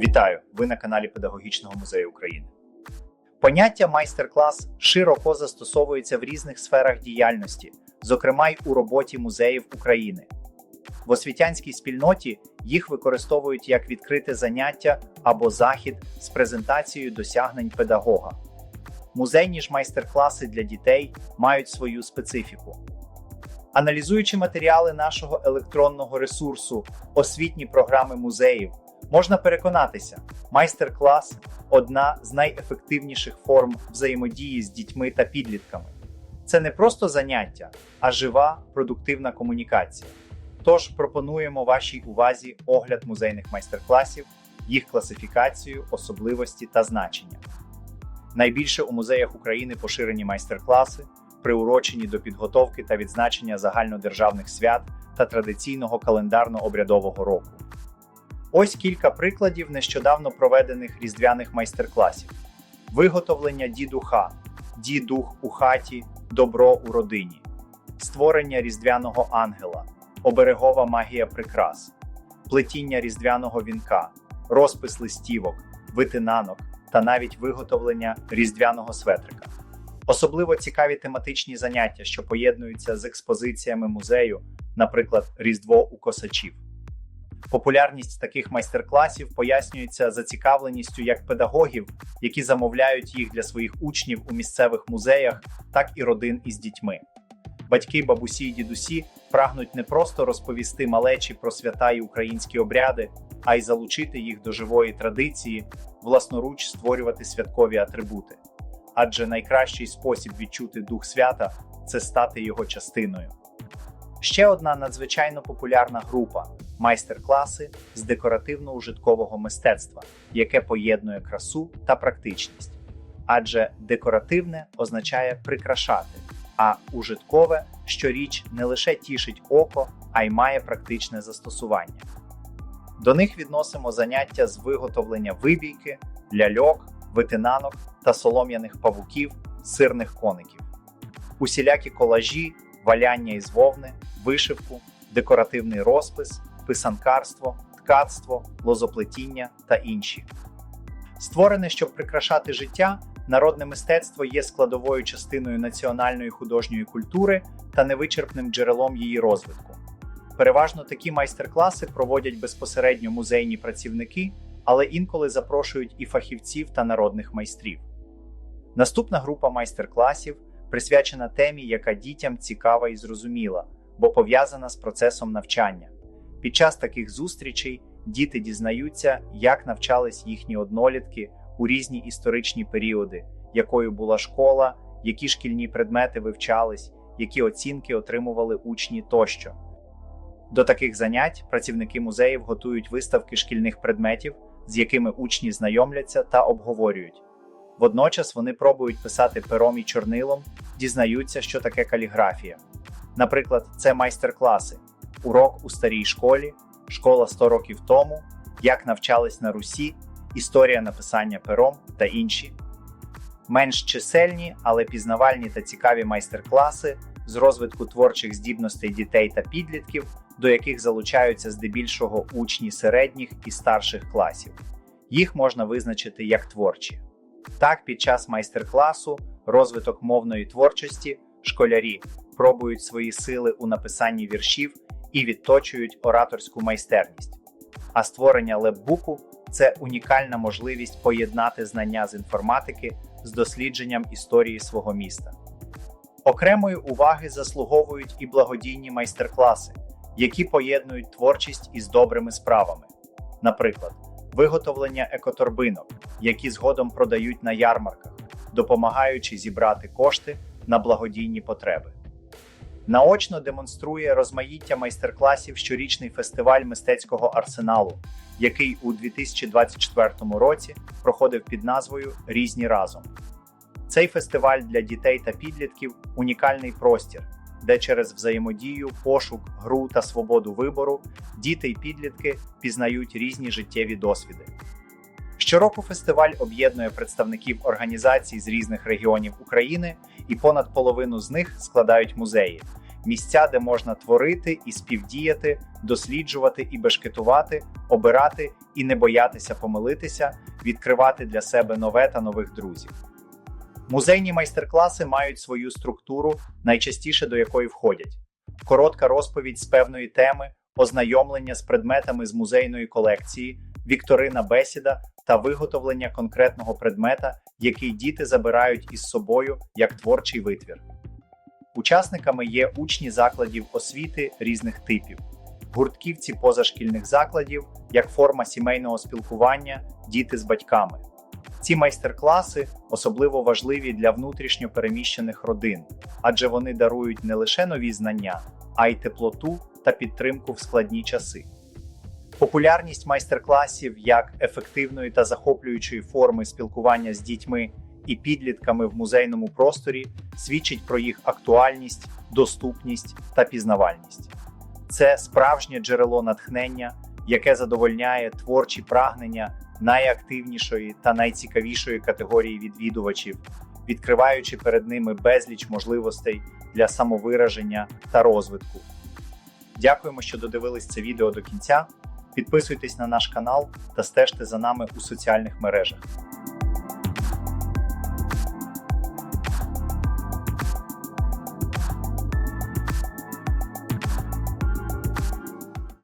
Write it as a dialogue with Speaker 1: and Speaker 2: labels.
Speaker 1: Вітаю! Ви на каналі Педагогічного музею України. Поняття майстер-клас широко застосовується в різних сферах діяльності, зокрема й у роботі музеїв України. В освітянській спільноті їх використовують як відкрите заняття або захід з презентацією досягнень педагога. Музейні ж майстер-класи для дітей мають свою специфіку. Аналізуючи матеріали нашого електронного ресурсу, освітні програми музеїв, можна переконатися, майстер-клас одна з найефективніших форм взаємодії з дітьми та підлітками. Це не просто заняття, а жива продуктивна комунікація. Тож пропонуємо вашій увазі огляд музейних майстер-класів, їх класифікацію, особливості та значення. Найбільше у музеях України поширені майстер-класи, приурочені до підготовки та відзначення загальнодержавних свят та традиційного календарно-обрядового року. Ось кілька прикладів нещодавно проведених різдвяних майстер-класів: виготовлення дідуха, дідух у хаті, добро у родині, створення різдвяного ангела, оберегова магія прикрас, плетіння різдвяного вінка, розпис листівок, витинанок та навіть виготовлення різдвяного светрика. Особливо цікаві тематичні заняття, що поєднуються з експозиціями музею, наприклад, Різдво у косачів. Популярність таких майстер-класів пояснюється зацікавленістю як педагогів, які замовляють їх для своїх учнів у місцевих музеях, так і родин із дітьми. Батьки, бабусі й дідусі прагнуть не просто розповісти малечі про свята й українські обряди, а й залучити їх до живої традиції, власноруч створювати святкові атрибути. Адже найкращий спосіб відчути дух свята це стати його частиною. Ще одна надзвичайно популярна група майстер-класи з декоративно-ужиткового мистецтва, яке поєднує красу та практичність. Адже декоративне означає прикрашати, а ужиткове щоріч не лише тішить око, а й має практичне застосування. До них відносимо заняття з виготовлення вибійки, ляльок, витинанок та солом'яних павуків, сирних коників, усілякі колажі, валяння із вовни, вишивку, декоративний розпис, писанкарство, ткацтво, лозоплетіння та інші. Створене, щоб прикрашати життя, народне мистецтво є складовою частиною національної художньої культури та невичерпним джерелом її розвитку. Переважно такі майстер-класи проводять безпосередньо музейні працівники, але інколи запрошують і фахівців та народних майстрів. Наступна група майстер-класів присвячена темі, яка дітям цікава і зрозуміла, бо пов'язана з процесом навчання. Під час таких зустрічей діти дізнаються, як навчались їхні однолітки у різні історичні періоди, якою була школа, які шкільні предмети вивчались, які оцінки отримували учні тощо. До таких занять працівники музеїв готують виставки шкільних предметів, з якими учні знайомляться та обговорюють. Водночас вони пробують писати пером і чорнилом, дізнаються, що таке каліграфія. Наприклад, це майстер-класи, урок у старій школі, школа 100 років тому, як навчались на Русі, історія написання пером та інші. Менш чисельні, але пізнавальні та цікаві майстер-класи з розвитку творчих здібностей дітей та підлітків, до яких залучаються здебільшого учні середніх і старших класів. Їх можна визначити як творчі. Так, під час майстер-класу розвиток мовної творчості школярі пробують свої сили у написанні віршів і відточують ораторську майстерність. А створення лепбуку це унікальна можливість поєднати знання з інформатики з дослідженням історії свого міста. Окремої уваги заслуговують і благодійні майстер-класи, які поєднують творчість із добрими справами. Наприклад, виготовлення екоторбинок, які згодом продають на ярмарках, допомагаючи зібрати кошти на благодійні потреби. Наочно демонструє розмаїття майстер-класів щорічний фестиваль мистецького арсеналу, який у 2024 році проходив під назвою Різні разом. Цей фестиваль для дітей та підлітків унікальний простір, де через взаємодію, пошук, гру та свободу вибору діти й підлітки пізнають різні життєві досвіди. Щороку фестиваль об'єднує представників організацій з різних регіонів України, і понад половину з них складають музеї, місця, де можна творити і співдіяти, досліджувати і бешкетувати, обирати і не боятися помилитися, відкривати для себе нове та нових друзів. Музейні майстер-класи мають свою структуру, найчастіше до якої входять коротка розповідь з певної теми, ознайомлення з предметами з музейної колекції, вікторина бесіда та виготовлення конкретного предмета, який діти забирають із собою як творчий витвір. Учасниками є учні закладів освіти різних типів, гуртківці позашкільних закладів як форма сімейного спілкування, діти з батьками. Ці майстер-класи особливо важливі для внутрішньо переміщених родин, адже вони дарують не лише нові знання, а й теплоту та підтримку в складні часи. Популярність майстер-класів як ефективної та захоплюючої форми спілкування з дітьми і підлітками в музейному просторі свідчить про їх актуальність, доступність та пізнавальність. Це справжнє джерело натхнення, яке задовольняє творчі прагнення найактивнішої та найцікавішої категорії відвідувачів, відкриваючи перед ними безліч можливостей для самовираження та розвитку. Дякуємо, що додивились це відео до кінця. Підписуйтесь на наш канал та стежте за нами у соціальних мережах.